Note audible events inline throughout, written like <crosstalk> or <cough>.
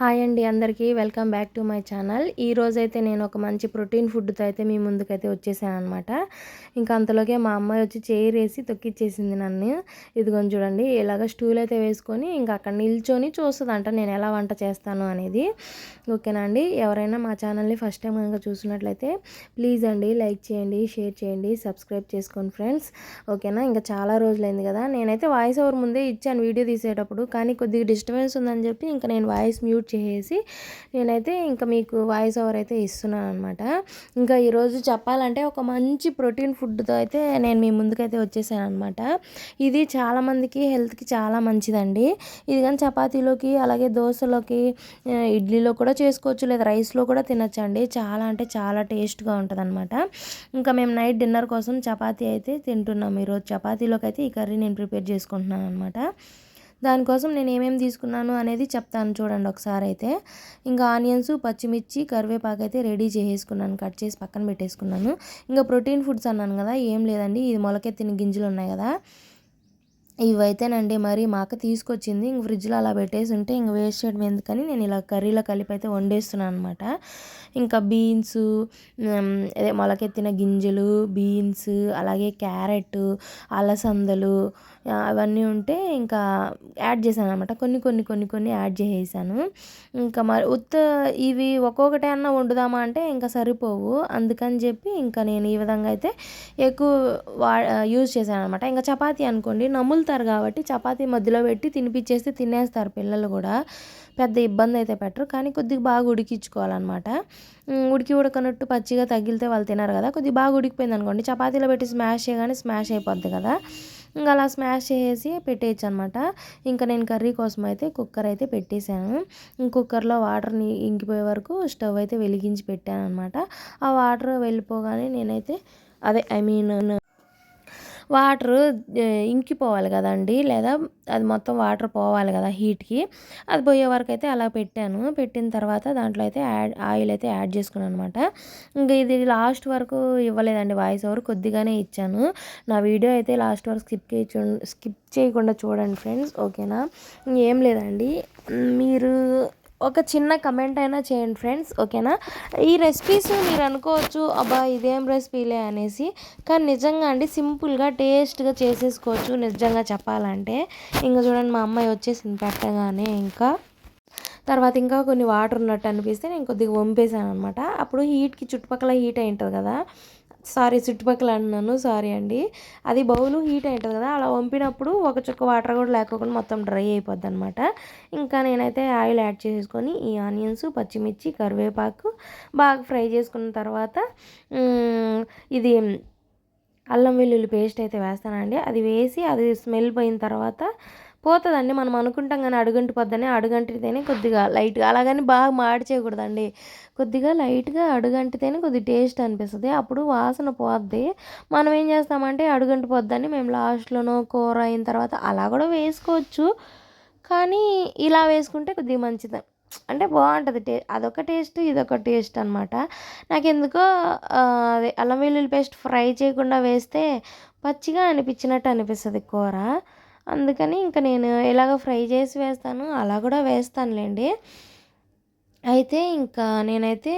Hi అండి అందరికీ. Welcome back to my channel. ఈ రోజైతే నేను ఒక మంచి ప్రోటీన్ ఫుడ్తో అయితే మీ ముందుకైతే వచ్చేసాను అనమాట ఇంకా అంతలోకే మా అమ్మాయి వచ్చి చైర్ వేసి తొక్కిచ్చేసింది నన్ను. ఇదిగోని చూడండి ఇలాగ స్టూల్ అయితే వేసుకొని ఇంకా అక్కడ నిల్చొని చూస్తుందంట నేను ఎలా వంట చేస్తాను అనేది. ఓకేనా అండి? ఎవరైనా మా ఛానల్ని ఫస్ట్ టైం కనుక చూసినట్లయితే ప్లీజ్ అండి లైక్ చేయండి షేర్ చేయండి సబ్స్క్రైబ్ చేసుకోండి ఫ్రెండ్స్. ఓకేనా? ఇంకా చాలా రోజులైంది కదా. నేనైతే వాయిస్ ఓవర్ ముందే ఇచ్చాను వీడియో తీసేటప్పుడు. కానీ కొద్దిగా డిస్టర్బెన్స్ ఉందని చెప్పి ఇంకా నేను వాయిస్ మ్యూట్ చేసేసి నేనైతే ఇంకా మీకు వాయిస్ ఓవర్ అయితే ఇస్తున్నాను అనమాట ఇంకా ఈరోజు చెప్పాలంటే ఒక మంచి ప్రోటీన్ ఫుడ్తో అయితే నేను మీ ముందుకైతే వచ్చేసాను అనమాట ఇది చాలామందికి హెల్త్కి చాలా మంచిదండి. ఇది కానీ చపాతీలోకి అలాగే దోశలోకి ఇడ్లీలో కూడా చేసుకోవచ్చు లేదా రైస్లో కూడా తినచ్చండి. చాలా అంటే చాలా టేస్ట్గా ఉంటుంది అనమాట ఇంకా మేము నైట్ డిన్నర్ కోసం చపాతీ అయితే తింటున్నాం. ఈరోజు చపాతీలోకి అయితే ఈ కర్రీ నేను ప్రిపేర్ చేసుకుంటున్నాను అనమాట దానికోసం నేను ఏమేమి తీసుకున్నాను అనేది చెప్తాను చూడండి ఒకసారి అయితే. ఇంకా ఆనియన్స్ పచ్చిమిర్చి కరివేపాకు అయితే రెడీ చేసేసుకున్నాను. కట్ చేసి పక్కన పెట్టేసుకున్నాను. ఇంకా ప్రోటీన్ ఫుడ్స్ అన్నాను కదా ఏం లేదండి. ఇది మొలకెత్తిన గింజలు ఉన్నాయి కదా. ఇవైతేనండి మరి మా అక్క తీసుకొచ్చింది. ఇంక ఫ్రిడ్జ్లో అలా పెట్టేసి ఉంటే ఇంక వేస్ట్ చేయడం ఎందుకని నేను ఇలా కర్రీలో కలిపి అయితే వండేస్తున్నాను అనమాట ఇంకా బీన్స్ అదే మొలకెత్తిన గింజలు బీన్స్ అలాగే క్యారెట్ అలసందలు అవన్నీ ఉంటే ఇంకా యాడ్ చేశాను అనమాట కొన్ని కొన్ని కొన్ని కొన్ని యాడ్ చేసేసాను. ఇంకా మరి ఉత్త ఇవి ఒక్కొక్కటే అన్న వండుదామా అంటే ఇంకా సరిపోవు. అందుకని చెప్పి ఇంకా నేను ఈ విధంగా అయితే ఎక్కువ వా యూజ్ చేశాను అనమాట ఇంకా చపాతీ అనుకోండి నములుతారు కాబట్టి చపాతీ మధ్యలో పెట్టి తినిపించేస్తే తినేస్తారు పిల్లలు కూడా. పెద్ద ఇబ్బంది అయితే పెట్టరు. కానీ కొద్దిగా బాగా ఉడికించుకోవాలన్నమాట ఉడికి ఉడకనట్టు పచ్చిగా తగిలితే వాళ్ళు తినరు కదా. కొద్దిగా బాగా ఉడికిపోయింది అనుకోండి చపాతీలో పెట్టి స్మాష్ చేయగానే స్మాష్ అయిపోద్ది కదా. ఇంకా అలా స్మాష్ చేసి పెట్టేయచ్చు అనమాట ఇంకా నేను కర్రీ కోసం అయితే కుక్కర్ అయితే పెట్టేశాను. కుక్కర్లో వాటర్ని ఇంకిపోయే వరకు స్టవ్ అయితే వెలిగించి పెట్టాను అనమాట ఆ వాటర్ వెళ్ళిపోగానే నేనైతే అదే ఐ మీన్ వాటర్ ఇంకిపోవాలి కదండి. లేదా అది మొత్తం వాటర్ పోవాలి కదా హీట్కి. అది పోయే వరకు అయితే అలా పెట్టాను. పెట్టిన తర్వాత దాంట్లో అయితే యాడ్ ఆయిల్ అయితే యాడ్ చేసుకున్నాను అనమాట ఇంకా ఇది లాస్ట్ వరకు ఇవ్వలేదండి. వాయిస్ ఓవర్ కొద్దిగానే ఇచ్చాను. నా వీడియో అయితే లాస్ట్ వరకు స్కిప్ చేయచు స్కిప్ చేయకుండా చూడండి ఫ్రెండ్స్. ఓకేనా? ఏం లేదండి. మీరు ఒక చిన్న కమెంట్ అయినా చేయండి ఫ్రెండ్స్ ఓకేనా? ఈ రెసిపీస్ మీరు అనుకోవచ్చు అబ్బా ఇదేం రెసిపీలే అనేసి కానీ నిజంగా అండి సింపుల్గా టేస్ట్గా చేసేసుకోవచ్చు నిజంగా చెప్పాలంటే. ఇంకా చూడండి మా అమ్మాయి వచ్చేసింది పెట్టగానే ఇంకా. తర్వాత ఇంకా కొన్ని వాటర్ ఉన్నట్టు అనిపిస్తే నేను కొద్దిగా వంపేసాను అనమాట అప్పుడు హీట్కి చుట్టుపక్కల హీట్ అయి ఉంటుంది కదా. సారీ చుట్టుపక్కల అన్నాను సారీ అండి. అది బౌలు హీట్ అవుతుంది కదా అలా వంపినప్పుడు ఒక చుక్క వాటర్ కూడా లేకోకుండా మొత్తం డ్రై అయిపోద్ది అనమాట ఇంకా నేనైతే ఆయిల్ యాడ్ చేసుకొని ఈ ఆనియన్స్ పచ్చిమిర్చి కరివేపాకు బాగా ఫ్రై చేసుకున్న తర్వాత ఇది అల్లం వెల్లుల్లి పేస్ట్ అయితే వేస్తానండి. అది వేసి అది స్మెల్ పోయిన తర్వాత పోతుందండి. మనం అనుకుంటాం కానీ అడుగంటి పొద్దునే అడుగంటితేనే కొద్దిగా లైట్గా. అలాగని బాగా మాడి చేయకూడదండి. కొద్దిగా లైట్గా అడుగంటితేనే కొద్దిగా టేస్ట్ అనిపిస్తుంది. అప్పుడు వాసన పోద్ది. మనం ఏం చేస్తామంటే అడుగంటి పొద్దని మేము లాస్ట్లోనో కూర అయిన తర్వాత అలా కూడా వేసుకోవచ్చు. కానీ ఇలా వేసుకుంటే కొద్దిగా మంచిది. అంటే బాగుంటుంది టే అదొక టేస్ట్ ఇదొక టేస్ట్ అనమాట నాకు ఎందుకో అదే అల్లం వెల్లుల్లి పేస్ట్ ఫ్రై చేయకుండా వేస్తే పచ్చిగా అనిపించినట్టు అనిపిస్తుంది కూర. అందుకని ఇంకా నేను ఇలాగ ఫ్రై చేసి వేస్తాను. అలా కూడా వేస్తానులేండి. అయితే ఇంకా నేనైతే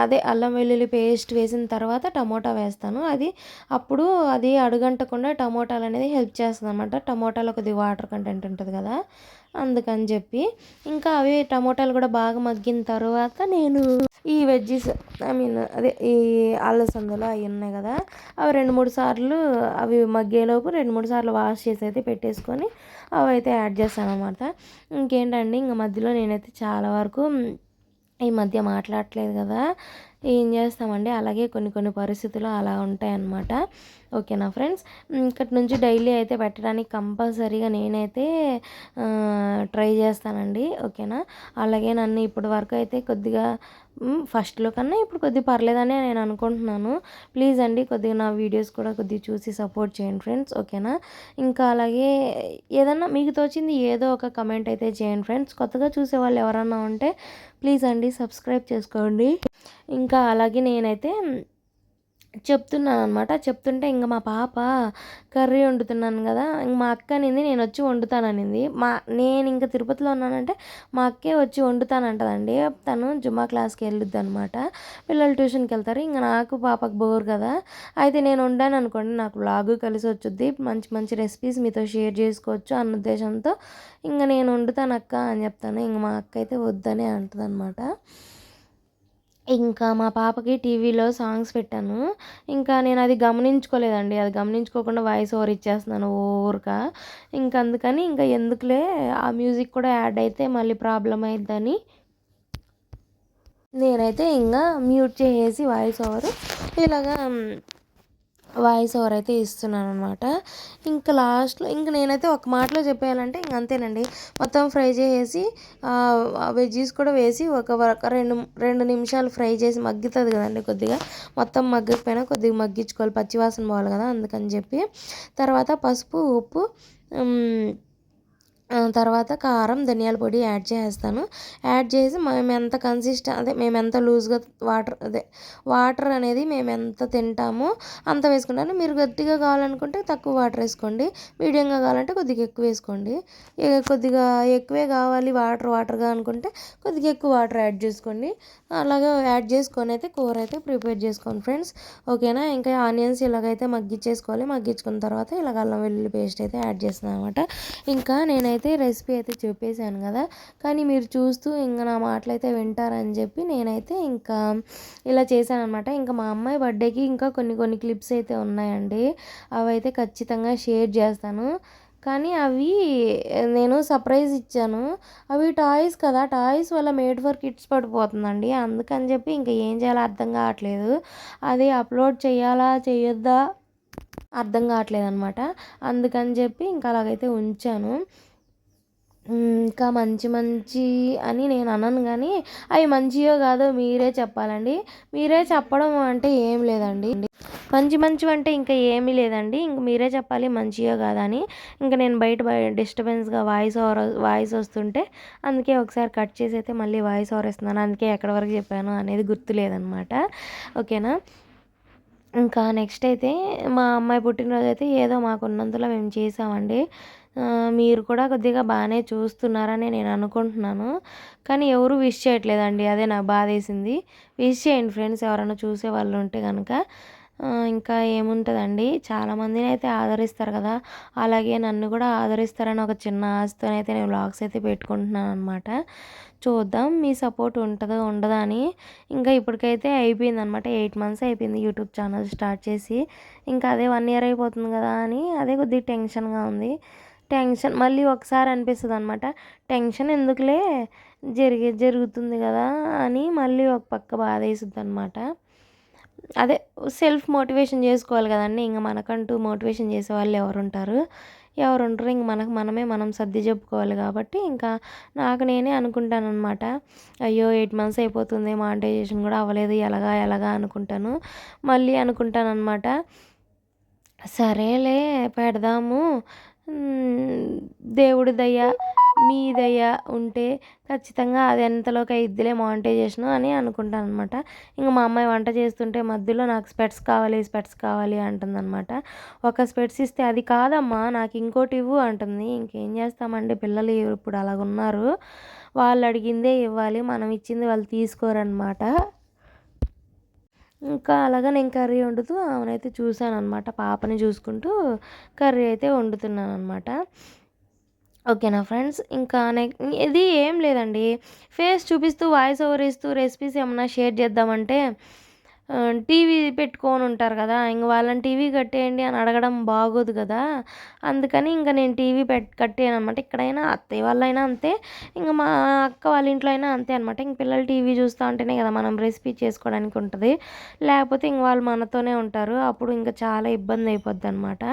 అదే అల్లం వెల్లుల్లి పేస్ట్ వేసిన తర్వాత టమోటా వేస్తాను. అది అప్పుడు అది అడుగంటకుండా టమోటాలు అనేది హెల్ప్ చేస్తుంది అనమాట టమోటాలో కొద్దిగా వాటర్ కంటెంట్ ఉంటుంది కదా అందుకని చెప్పి. ఇంకా అవి టమోటాలు కూడా బాగా మగ్గిన తర్వాత నేను ఈ వెజ్జీస్ ఐ మీన్ అదే ఈ అల్లసందలు అవి ఉన్నాయి కదా అవి రెండు మూడు సార్లు అవి మగ్గేలోపు రెండు మూడు సార్లు వాష్ చేసి అయితే పెట్టేసుకొని అవి అయితే యాడ్ చేస్తాను అనమాట ఇంకేంటండి ఇంకా మధ్యలో నేనైతే చాలా వరకు ఈ మధ్య మాట్లాడట్లేదు కదా ఏం చేస్తామండి? అలాగే కొన్ని కొన్ని పరిస్థితులు అలా ఉంటాయన్నమాట. ఓకేనా ఫ్రెండ్స్? ఇక్కడి నుంచి డైలీ అయితే పెట్టడానికి కంపల్సరీగా నేనైతే ట్రై చేస్తానండి. ఓకేనా? అలాగే నన్ను ఇప్పటి వరకు అయితే కొద్దిగా ఫస్ట్లో కన్నా ఇప్పుడు కొద్దిగా పర్లేదని నేను అనుకుంటున్నాను. ప్లీజ్ అండి కొద్దిగా నా వీడియోస్ కూడా కొద్దిగా చూసి సపోర్ట్ చేయండి ఫ్రెండ్స్. ఓకేనా? ఇంకా అలాగే ఏదన్నా మీకు తోచింది ఏదో ఒక కమెంట్ అయితే చేయండి ఫ్రెండ్స్. కొత్తగా చూసే వాళ్ళు ఎవరన్నా ఉంటే ప్లీజ్ అండి సబ్స్క్రైబ్ చేసుకోండి. ఇంకా ఇంకా అలాగే నేనైతే చెప్తున్నాను అనమాట చెప్తుంటే ఇంక మా పాప కర్రీ వండుతున్నాను కదా ఇంక మా అక్క అనింది నేను వచ్చి వండుతాననింది. మా నేను ఇంకా తిరుపతిలో ఉన్నానంటే మా అక్కే వచ్చి వండుతానంటదండి. తను జుమ్మా క్లాస్కి వెళ్ళొద్ది అనమాట పిల్లలు ట్యూషన్కి వెళ్తారు. ఇంకా నాకు పాపకు బోర్ కదా. అయితే నేను వండాను అనుకోండి నాకు లాగు కలిసి వచ్చుద్ది. మంచి మంచి రెసిపీస్ మీతో షేర్ చేసుకోవచ్చు అన్న ఉద్దేశంతో ఇంకా నేను వండుతాను అక్క అని చెప్తాను. ఇంక మా అక్క అయితే వద్దనే అంటుంది అనమాట ఇంకా మా పాపకి టీవీలో సాంగ్స్ పెట్టాను. ఇంకా నేను అది గమనించుకోలేదండి. అది గమనించుకోకుండా వాయిస్ ఓవర్ ఇచ్చేస్తున్నాను ఓవర్గా. ఇంకా అందుకని ఇంకా ఎందుకులే ఆ మ్యూజిక్ కూడా యాడ్ అయితే మళ్ళీ ప్రాబ్లం అయిద్దని నేనైతే ఇంకా మ్యూట్ చేసేసి వాయిస్ ఓవర్. ఇలాగా వాయిస్ ఓవర్ అయితే ఇస్తున్నాను అనమాట ఇంకా లాస్ట్లో ఇంక నేనైతే ఒక మాటలో చెప్పేయాలంటే ఇంక అంతేనండి. మొత్తం ఫ్రై చేసేసి వెజ్జీస్ కూడా వేసి ఒక రెండు రెండు నిమిషాలు ఫ్రై చేసి మగ్గుతుంది కదండి కొద్దిగా. మొత్తం మగ్గకపోయినా కొద్దిగా మగ్గించుకోవాలి. పచ్చివాసన పోవాలి కదా అందుకని చెప్పి. తర్వాత పసుపు ఉప్పు తర్వాత కారం ధనియాల పొడి యాడ్ చేస్తాను యాడ్ చేసి మేము ఎంత కన్సిస్ట్ అదే మేము ఎంత లూజ్గా వాటర్ అదే వాటర్ అనేది మేము ఎంత తింటామో అంత వేసుకుంటాను. మీరు గట్టిగా కావాలనుకుంటే తక్కువ వాటర్ వేసుకోండి. మీడియంగా కావాలంటే కొద్దిగా ఎక్కువ వేసుకోండి. కొద్దిగా ఎక్కువే కావాలి వాటర్ వాటర్గా అనుకుంటే కొద్దిగా ఎక్కువ వాటర్ యాడ్ చేసుకోండి. అలాగే యాడ్ చేసుకొని అయితే కూర అయితే ప్రిపేర్ చేసుకోండి ఫ్రెండ్స్. ఓకేనా? ఇంకా ఆనియన్స్ ఇలాగైతే మగ్గించేసుకోవాలి మగ్గించుకున్న తర్వాత ఇలాగ అల్లం వెల్లుల్లి పేస్ట్ అయితే యాడ్ చేస్తున్నాను అనమాట ఇంకా నేనైతే అయితే రెసిపీ అయితే చెప్పేశాను కదా. కానీ మీరు చూస్తూ ఇంకా నా మాటలు అయితే వింటారని చెప్పి నేనైతే ఇంకా ఇలా చేశాను అనమాట ఇంకా మా అమ్మాయి బర్త్డేకి ఇంకా కొన్ని కొన్ని క్లిప్స్ అయితే ఉన్నాయండి. అవి అయితే ఖచ్చితంగా షేర్ చేస్తాను. కానీ అవి నేను సర్ప్రైజ్ ఇచ్చాను. అవి టాయ్స్ కదా. టాయ్స్ వల్ల మేడ్ ఫర్ కిడ్స్ పడిపోతుందండి. అందుకని చెప్పి ఇంకా ఏం చేయాలో అర్థం కావట్లేదు. అది అప్లోడ్ చేయాలా చేయొద్దా అర్థం కావట్లేదు అనమాట అందుకని చెప్పి ఇంకా అలాగైతే ఉంచాను. ఇంకా మంచి మంచి అని నేను అనను కానీ అవి మంచియో కాదో మీరే చెప్పాలండి. మీరే చెప్పడం అంటే ఏం లేదండి. మంచి మంచివి అంటే ఇంకా ఏమీ లేదండి. ఇంక మీరే చెప్పాలి మంచియో కాదా అని. ఇంకా నేను బయట డిస్టర్బెన్స్గా వాయిస్ ఓవర్ వాయిస్ వస్తుంటే అందుకే ఒకసారి కట్ చేసి అయితే మళ్ళీ వాయిస్ ఓవర్ ఇస్తున్నాను అందుకే ఎక్కడి వరకు చెప్పాను అనేది గుర్తులేదనమాట ఓకేనా? ఇంకా నెక్స్ట్ అయితే మా అమ్మాయి పుట్టినరోజు అయితే ఏదో మాకు ఉన్నంతలో మేము చేసామండి. మీరు కూడా కొద్దిగా బాగానే చూస్తున్నారని నేను అనుకుంటున్నాను. కానీ ఎవరు విష్ చేయట్లేదండి. అదే నాకు బాధేసింది. విష్ చేయండి ఫ్రెండ్స్. ఎవరైనా చూసే వాళ్ళు ఉంటే కనుక ఇంకా ఏముంటుందండి? చాలామందిని అయితే ఆదరిస్తారు కదా. అలాగే నన్ను కూడా ఆదరిస్తారని ఒక చిన్న ఆశతోనైతే నేను వ్లాగ్స్ అయితే పెట్టుకుంటున్నాను అనమాట చూద్దాం. మీ సపోర్ట్ ఉంటుందో ఉండదా అని. ఇంకా ఇప్పటికైతే అయిపోయింది అనమాట ఎయిట్ మంత్స్ అయిపోయింది యూట్యూబ్ ఛానల్ స్టార్ట్ చేసి. ఇంకా అదే వన్ ఇయర్ అయిపోతుంది కదా అని. అదే కొద్దిగా టెన్షన్గా ఉంది. టెన్షన్ మళ్ళీ ఒకసారి అనిపిస్తుంది అనమాట టెన్షన్ ఎందుకులే? జరిగే జరుగుతుంది కదా అని మళ్ళీ ఒక పక్క బాధ వేస్తుంది అనమాట అదే సెల్ఫ్ మోటివేషన్ చేసుకోవాలి కదండి. ఇంకా మనకంటూ మోటివేషన్ చేసే వాళ్ళు ఎవరు ఉంటారు ఎవరు ఉంటారు ఇంక మనకు మనమే మనం సర్ది చెప్పుకోవాలి కాబట్టి ఇంకా నాకు నేనే అనుకుంటాను అనమాట అయ్యో ఎయిట్ మంత్స్ అయిపోతుంది మానిటైజేషన్ కూడా అవ్వలేదు ఎలాగా ఎలాగా అనుకుంటాను. మళ్ళీ అనుకుంటాను అనమాట సరేలే పెడదాము దేవుడి దయ మీ దయ ఉంటే ఖచ్చితంగా అది ఎంతలోకి అయిద్దిలే మానిటైజేషన్ అని అనుకుంటాను అనమాట ఇంకా మా అమ్మాయి వంట చేస్తుంటే మధ్యలో నాకు స్పెట్స్ కావాలి స్పెట్స్ కావాలి అంటుందన్నమాట. ఒక స్పెట్స్ ఇస్తే అది కాదమ్మా నాకు ఇంకోటి ఇవ్వు అంటుంది. ఇంకేం చేస్తామండి పిల్లలు ఇప్పుడు అలాగున్నారు. వాళ్ళు అడిగిందే ఇవ్వాలి మనం ఇచ్చింది వాళ్ళు తీసుకోరనమాట ఇంకా అలాగా నేను కర్రీ వండుతూ ఆమెనైతే చూశాను అనమాట పాపని చూసుకుంటూ కర్రీ అయితే వండుతున్నాను అనమాట ఓకేనా ఫ్రెండ్స్ ఇంకా నెక్ ఇది ఏం లేదండి. ఫేస్ చూపిస్తూ వాయిస్ ఓవర్ ఇస్తూ రెసిపీస్ ఏమన్నా షేర్ చేద్దామంటే టీవీ పెట్టుకొని ఉంటారు కదా ఇంక వాళ్ళని టీవీ కట్టేయండి అని అడగడం బాగోదు కదా. అందుకని ఇంకా నేను టీవీ పెట్ కట్టాను అనమాట ఇక్కడైనా అత్తయ్య వాళ్ళైనా అంతే ఇంకా మా అక్క వాళ్ళ ఇంట్లో అయినా అంతే అనమాట ఇంక పిల్లలు టీవీ చూస్తూ ఉంటేనే కదా మనం రెసిపీ చేసుకోవడానికి ఉంటుంది. లేకపోతే ఇంక వాళ్ళు మనతోనే ఉంటారు. అప్పుడు ఇంకా చాలా ఇబ్బంది అయిపోద్ది అనమాట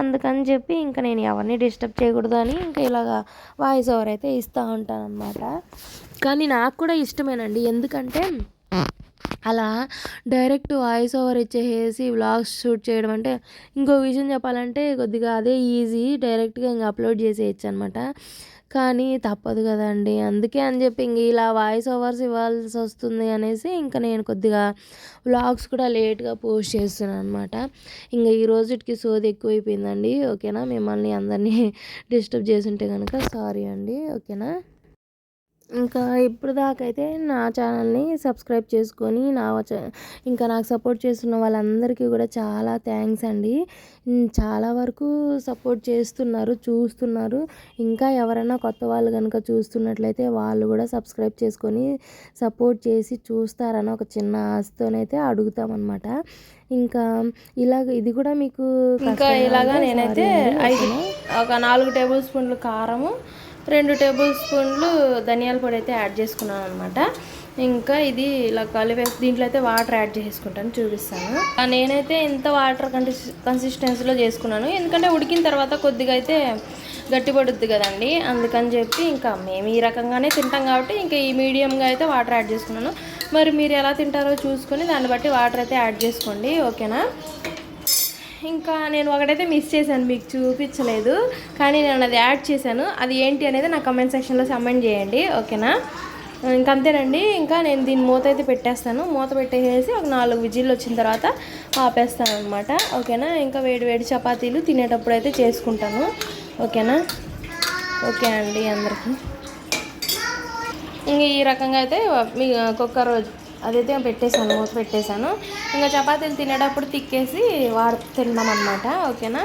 అందుకని చెప్పి ఇంకా నేను ఎవరిని డిస్టర్బ్ చేయకూడదు అని ఇంకా ఇలాగా వాయిస్ ఓవర్ అయితే ఇస్తూ ఉంటాను అనమాట కానీ నాకు కూడా ఇష్టమేనండి. ఎందుకంటే అలా డైరెక్ట్ వాయిస్ ఓవర్ ఇచ్చేసేసి వ్లాగ్స్ షూట్ చేయడం అంటే ఇంకో విషయం చెప్పాలంటే కొద్దిగా అదే ఈజీ డైరెక్ట్గా ఇంకా అప్లోడ్ చేసేయచ్చు అనమాట కానీ తప్పదు కదండి. అందుకే అని చెప్పి ఇంక ఇలా వాయిస్ ఓవర్స్ ఇవ్వాల్సి వస్తుంది అనేసి ఇంకా నేను కొద్దిగా వ్లాగ్స్ కూడా లేట్గా పోస్ట్ చేస్తున్నాను అనమాట ఇంకా ఈ రోజుకి సోది ఎక్కువైపోయిందండి. ఓకేనా? మిమ్మల్ని అందరినీ <laughs> డిస్టర్బ్ చేసి ఉంటే కనుక సారీ అండి. ఓకేనా? ఇంకా ఇప్పుడు దాకా అయితే నా ఛానల్ని సబ్స్క్రైబ్ చేసుకొని నా ఇంకా నాకు సపోర్ట్ చేస్తున్న వాళ్ళందరికీ కూడా చాలా థ్యాంక్స్ అండి. చాలా వరకు సపోర్ట్ చేస్తున్నారు చూస్తున్నారు. ఇంకా ఎవరైనా కొత్త వాళ్ళు కనుక చూస్తున్నట్లయితే వాళ్ళు కూడా సబ్స్క్రైబ్ చేసుకొని సపోర్ట్ చేసి చూస్తారని ఒక చిన్న ఆశతోనైతే అడుగుతామన్నమాట. ఇంకా ఇలాగ ఇది కూడా మీకు ఇంకా ఇలాగా నేనైతే? ఒక నాలుగు టేబుల్ స్పూన్లు కారము రెండు టేబుల్ స్పూన్లు ధనియాల పొడి అయితే యాడ్ చేసుకున్నాను అనమాట ఇంకా ఇది ఇలా కలిపేసి దీంట్లో అయితే వాటర్ యాడ్ చేసుకుంటాను చూపిస్తాను. నేనైతే ఇంత వాటర్ కన్సిస్టెన్సీలో చేసుకున్నాను. ఎందుకంటే ఉడికిన తర్వాత కొద్దిగా అయితే గట్టి పడుద్ది కదండి. అందుకని చెప్పి ఇంకా మేము ఈ రకంగానే తింటాం కాబట్టి ఇంకా ఈ మీడియంగా అయితే వాటర్ యాడ్ చేసుకున్నాను. మరి మీరు ఎలా తింటారో చూసుకొని దాన్ని బట్టి వాటర్ అయితే యాడ్ చేసుకోండి. ఓకేనా? ఇంకా నేను ఒకటైతే మిస్ చేశాను మీకు చూపించలేదు. కానీ నేను అది యాడ్ చేశాను. అది ఏంటి అనేది నా కమెంట్ సెక్షన్లో కమెంట్ చేయండి ఓకేనా? ఇంకంతేనండి ఇంకా నేను దీన్ని మూత అయితే పెట్టేస్తాను. మూత పెట్టేసి ఒక నాలుగు విజిల్లు వచ్చిన తర్వాత ఆపేస్తాను అనమాట ఓకేనా? ఇంకా వేడి వేడి చపాతీలు తినేటప్పుడు అయితే చేసుకుంటాను. ఓకేనా? ఓకే అండి అందరికీ. ఇంక ఈ రకంగా అయితే మీ కుక్కర్ అదైతే పెట్టేశాను మూత పెట్టేశాను. ఇంకా చపాతీలు తినేటప్పుడు తిక్కేసి వాడు తిన్నాం అనమాట ఓకేనా?